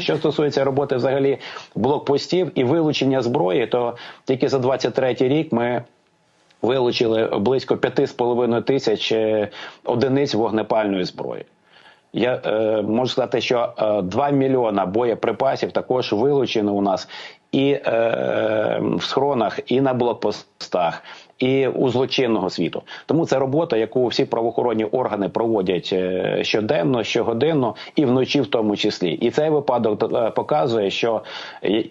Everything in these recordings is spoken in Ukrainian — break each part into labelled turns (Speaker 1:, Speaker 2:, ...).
Speaker 1: Що стосується роботи взагалі блокпостів і вилучення зброї, то тільки за 23 рік ми вилучили близько 5,5 тисяч е, одиниць вогнепальної зброї. Я е, можу сказати, що е, 2 мільйона боєприпасів також вилучено у нас і е, в схронах, і на блокпостах, і у злочинного світу. Тому це робота, яку всі правоохоронні органи проводять е, щоденно, щогодинно і вночі, в тому числі. І цей випадок е, показує, що е,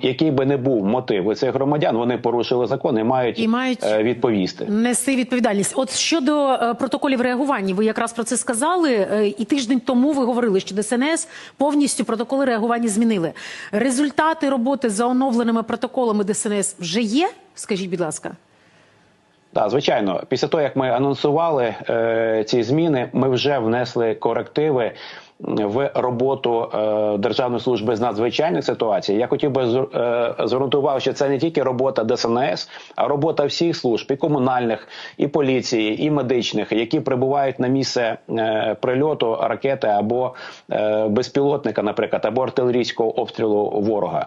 Speaker 1: який би не був мотив у цих громадян, вони порушили закон і мають,
Speaker 2: І мають
Speaker 1: відповісти.
Speaker 2: Нести відповідальність. От щодо протоколів реагування, ви якраз про це сказали. І тиждень тому ви говорили, що ДСНС повністю протоколи реагування змінили. Результати роботи за оновленими протоколами ДСНС вже є? Скажіть, будь ласка.
Speaker 1: Так, звичайно, після того як ми анонсували е, ці зміни, ми вже внесли корективи в роботу е, Державної служби з надзвичайних ситуацій. Я хотів би звернути увагу, що це не тільки робота ДСНС, а робота всіх служб і комунальних, і поліції, і медичних, які прибувають на місце е, прильоту ракети або е, безпілотника, наприклад, або артилерійського обстрілу ворога.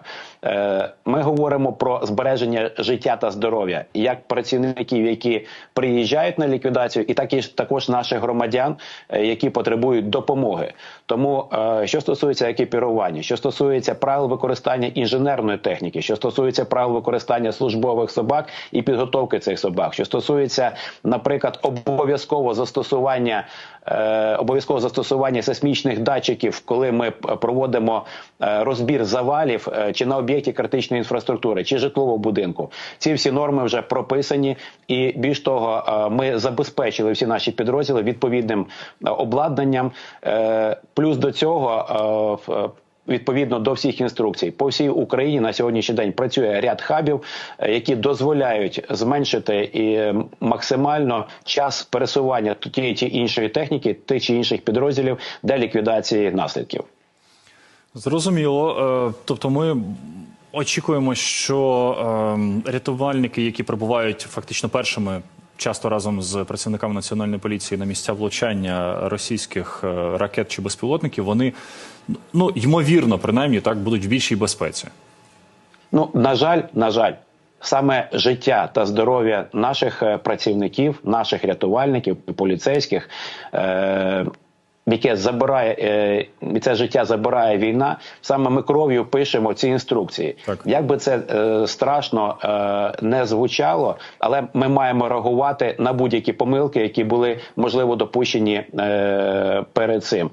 Speaker 1: Ми говоримо про збереження життя та здоров'я як працівників, які приїжджають на ліквідацію, і так і також наших громадян, які потребують допомоги. Тому, е, що стосується екіпірування, що стосується правил використання інженерної техніки, що стосується правил використання службових собак і підготовки цих собак, що стосується, наприклад, обов'язкового застосування е, обов'язкового застосування сейсмічних датчиків, коли ми проводимо е, розбір завалів чи на об'єкті критичної інфраструктури, чи житлового будинку. Ці всі норми вже прописані, і більш того, ми забезпечили всі наші підрозділи відповідним обладнанням. Е, Плюс до цього. е, Відповідно до всіх інструкцій по всій Україні на сьогоднішній день працює ряд хабів, е, які дозволяють зменшити і е, максимально час пересування тієї чи іншої техніки, тих чи інших підрозділів для ліквідації наслідків.
Speaker 3: Зрозуміло. Е, Тобто ми очікуємо, що ем, рятувальники, які прибувають фактично першими, часто разом з працівниками національної поліції на місця влучання російських е, ракет чи безпілотників, вони ну ймовірно, принаймні так будуть в більшій безпеці.
Speaker 1: Ну на жаль, на жаль, саме життя та здоров'я наших е, працівників, наших рятувальників, поліцейських. Е- Яке забирає е, це життя забирає війна. Саме ми кров'ю пишемо ці інструкції.
Speaker 3: Так.
Speaker 1: Як би це е, страшно е, не звучало, але ми маємо реагувати на будь-які помилки, які були можливо допущені е, перед цим.